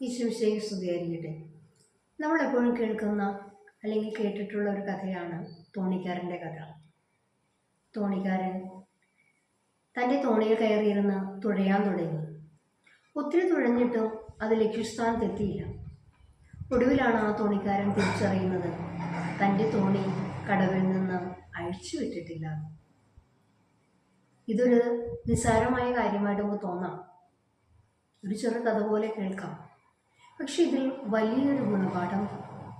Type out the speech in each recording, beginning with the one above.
ഈശോശേഖി സ്തുതിയായിരിക്കട്ടെ നമ്മളെപ്പോഴും കേൾക്കുന്ന അല്ലെങ്കിൽ കേട്ടിട്ടുള്ള ഒരു കഥയാണ് തോണിക്കാരന്റെ കഥ. തോണിക്കാരൻ തന്റെ തോണിയിൽ കയറിയിരുന്ന് തുഴയാൻ തുടങ്ങി. ഒത്തിരി തുഴഞ്ഞിട്ടും അത് ലക്ഷ്യസ്ഥാനത്തെത്തിയില്ല. ഒടുവിലാണ് ആ തോണിക്കാരൻ തിരിച്ചറിയുന്നത് തന്റെ തോണി കടവിൽ നിന്ന് അഴിച്ചു വിട്ടിട്ടില്ല. ഇതൊരു നിസ്സാരമായ കാര്യമായിട്ട് നമുക്ക് തോന്നാം. ഒരു ചെറു കഥ പോലെ കേൾക്കാം. പക്ഷെ ഇതിൽ വലിയൊരു ഗുണപാഠം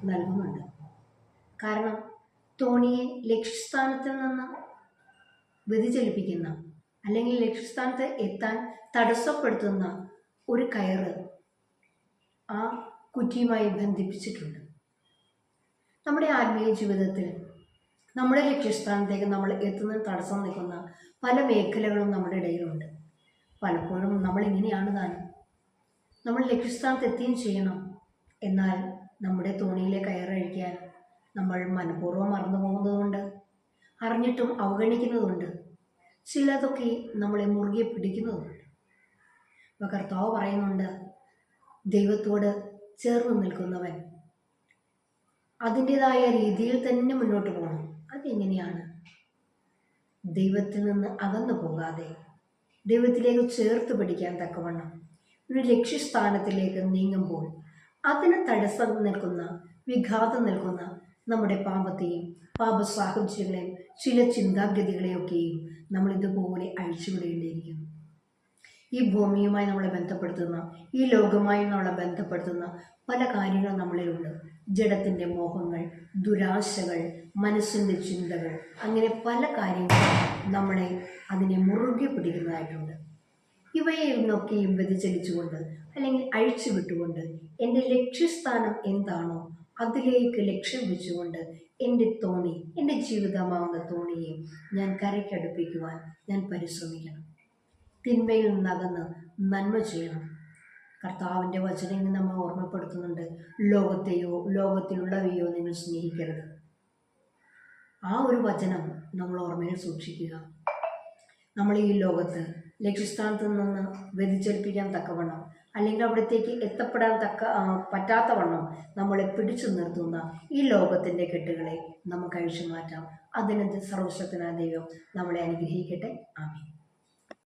നൽകുന്നുണ്ട്. കാരണം തോണിയെ ലക്ഷ്യസ്ഥാനത്തിൽ നിന്ന് വ്യതിചലിപ്പിക്കുന്ന അല്ലെങ്കിൽ ലക്ഷ്യസ്ഥാനത്ത് എത്താൻ തടസ്സപ്പെടുത്തുന്ന ഒരു കയറ് ആ കുറ്റിയുമായി ബന്ധിപ്പിച്ചിട്ടുണ്ട്. നമ്മുടെ ആത്മീയ ജീവിതത്തിൽ നമ്മുടെ ലക്ഷ്യസ്ഥാനത്തേക്ക് നമ്മൾ എത്തുന്നതിന് തടസ്സം നിൽക്കുന്ന പല മേഖലകളും നമ്മുടെ ഇടയിലുണ്ട്. പലപ്പോഴും നമ്മൾ ഇങ്ങനെയാണ് താനും. നമ്മൾ ലക്ഷ്യസ്ഥാനത്ത് എത്തുകയും ചെയ്യണം. എന്നാൽ നമ്മുടെ തോണിയിലെ കയറഴിക്കാൻ നമ്മൾ മനഃപൂർവം മറന്നു പോകുന്നതുകൊണ്ട് അറിഞ്ഞിട്ടും അവഗണിക്കുന്നതുകൊണ്ട് ചിലതൊക്കെ നമ്മളെ മുറുകെ പിടിക്കുന്നതുണ്ട്. അപ്പോൾ കർത്താവ് പറയുന്നുണ്ട് ദൈവത്തോട് ചേർന്ന് നിൽക്കുന്നവൻ അതിന്റെതായ രീതിയിൽ തന്നെ മുന്നോട്ട് പോകണം. അതെങ്ങനെയാണ്? ദൈവത്തിൽ നിന്ന് അകന്നു പോകാതെ ദൈവത്തിലേക്ക് ചേർത്ത് പിടിക്കാൻ തക്കവണ്ണം ഒരു ലക്ഷ്യസ്ഥാനത്തിലേക്ക് നീങ്ങുമ്പോൾ അതിന് തടസ്സം നിൽക്കുന്ന വിഘാതം നിൽക്കുന്ന നമ്മുടെ പാപത്തെയും പാപ സാഹചര്യങ്ങളെയും ചില ചിന്താഗതികളെയൊക്കെയും നമ്മൾ ഇതുപോലെ അഴിച്ചുവിടേണ്ടിയിരിക്കുന്നു. ഈ ഭൂമിയുമായി നമ്മളെ ബന്ധപ്പെടുത്തുന്ന ഈ ലോകമായി നമ്മളെ ബന്ധപ്പെടുത്തുന്ന പല കാര്യങ്ങളും നമ്മളിലുണ്ട്. ജഡത്തിന്റെ മോഹങ്ങൾ ദുരാശകൾ മനസ്സിന്റെ ചിന്തകൾ അങ്ങനെ പല കാര്യങ്ങളും നമ്മളെ അതിനെ മുറുകെ പിടിക്കുന്നതായിട്ടുണ്ട്. ഇവയെ നിന്നൊക്കെയും വ്യതിചലിച്ചുകൊണ്ട് അല്ലെങ്കിൽ അഴിച്ചു വിട്ടുകൊണ്ട് എന്റെ ലക്ഷ്യസ്ഥാനം എന്താണോ അതിലേക്ക് ലക്ഷ്യം വെച്ചുകൊണ്ട് എന്റെ തോണി എന്റെ ജീവിതമാവുന്ന തോണിയെ ഞാൻ കരയ്ക്കടുപ്പിക്കുവാൻ ഞാൻ പരിശ്രമിക്കണം. തിന്മയിൽ നിന്നകന്ന് നന്മ ചെയ്യണം. കർത്താവിന്റെ വചനങ്ങൾ നമ്മൾ ഓർമ്മപ്പെടുത്തുന്നുണ്ട്. ലോകത്തെയോ ലോകത്തിലുള്ളവയോ നിങ്ങൾ സ്നേഹിക്കരുത്. ആ ഒരു വചനം നമ്മൾ ഓർമ്മയിൽ സൂക്ഷിക്കുക. നമ്മൾ ഈ ലോകത്ത് ലക്ഷ്യസ്ഥാനത്ത് നിന്ന് വ്യതിചലിപ്പിക്കാൻ തക്കവണ്ണം അല്ലെങ്കിൽ അവിടത്തേക്ക് എത്തപ്പെടാൻ തക്ക പറ്റാത്തവണ്ണം നമ്മളെ പിടിച്ചു നിർത്തുന്ന ഈ ലോകത്തിന്റെ കെട്ടുകളെ നമുക്ക് അഴിച്ചു മാറ്റാം. അതിനെ സർവശക്തനായ ദൈവം നമ്മളെ അനുഗ്രഹിക്കട്ടെ. ആമീൻ.